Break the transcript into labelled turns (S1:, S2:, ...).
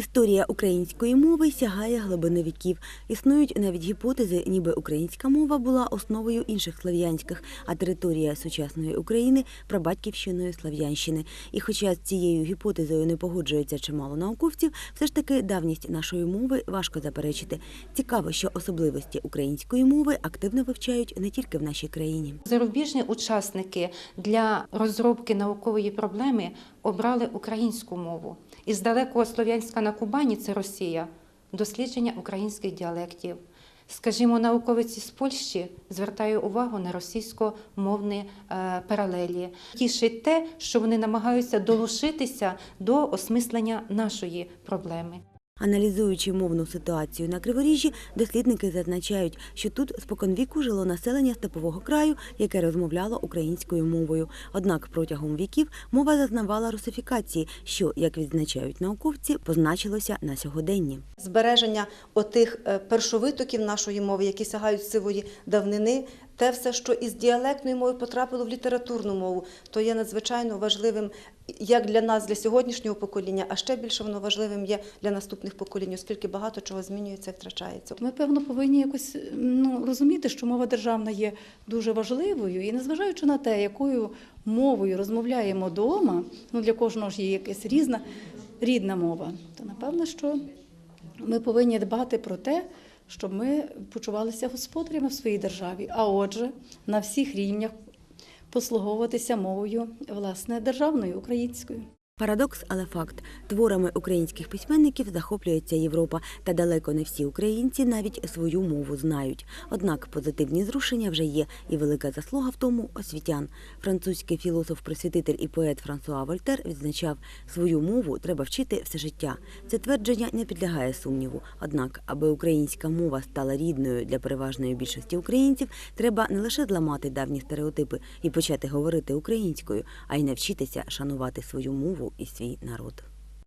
S1: Історія української мови сягає глибини віків. Існують навіть гіпотези, ніби українська мова була основою інших слов'янських, а територія сучасної України прабатьківщиною Слов'янщини. І хоча з цією гіпотезою не погоджується чимало науковців, все ж таки давність нашої мови важко заперечити. Цікаво, що особливості української мови активно вивчають не тільки в нашій країні.
S2: Зарубіжні учасники для розробки наукової проблеми обрали українську мову. Із далекого Слов'янська на Кубані це Росія, дослідження українських діалектів. Скажімо, науковиці з Польщі звертаю увагу на російськомовні е, паралелі. Тішить те, що вони намагаються долучитися до осмислення нашої проблеми.
S1: Аналізуючи мовну ситуацію на Криворіжжі, дослідники зазначають, що тут споконвіку жило населення степового краю, яке розмовляло українською мовою. Однак протягом віків мова зазнавала русифікації, що, як відзначають науковці, позначилося на сьогоденні.
S3: збереження отих е, першовитоків нашої мови, які сягають сивої давнини, те все, що із діалектної мови потрапило в літературну мову, то є надзвичайно важливим як для нас, для сьогоднішнього покоління, а ще більше воно важливим є для наступних поколінь, оскільки багато чого змінюється і втрачається.
S4: Ми, певно, повинні якось ну, розуміти, що мова державна є дуже важливою, і незважаючи на те, якою мовою розмовляємо вдома, ну для кожного ж є якась різна рідна мова, то напевно, що ми повинні дбати про те, щоб ми почувалися господарями в своїй державі, а отже, на всіх рівнях послуговуватися мовою власне державною українською.
S1: Парадокс, але факт. Творами українських письменників захоплюється Європа, та далеко не всі українці навіть свою мову знають. Однак позитивні зрушення вже є, і велика заслуга в тому освітян. Французький філософ-просвітитель і поет Франсуа Вольтер відзначав, свою мову треба вчити все життя. Це твердження не підлягає сумніву. Однак, аби українська мова стала рідною для переважної більшості українців, треба не лише зламати давні стереотипи і почати говорити українською, а й навчитися шанувати свою мову і свій народ.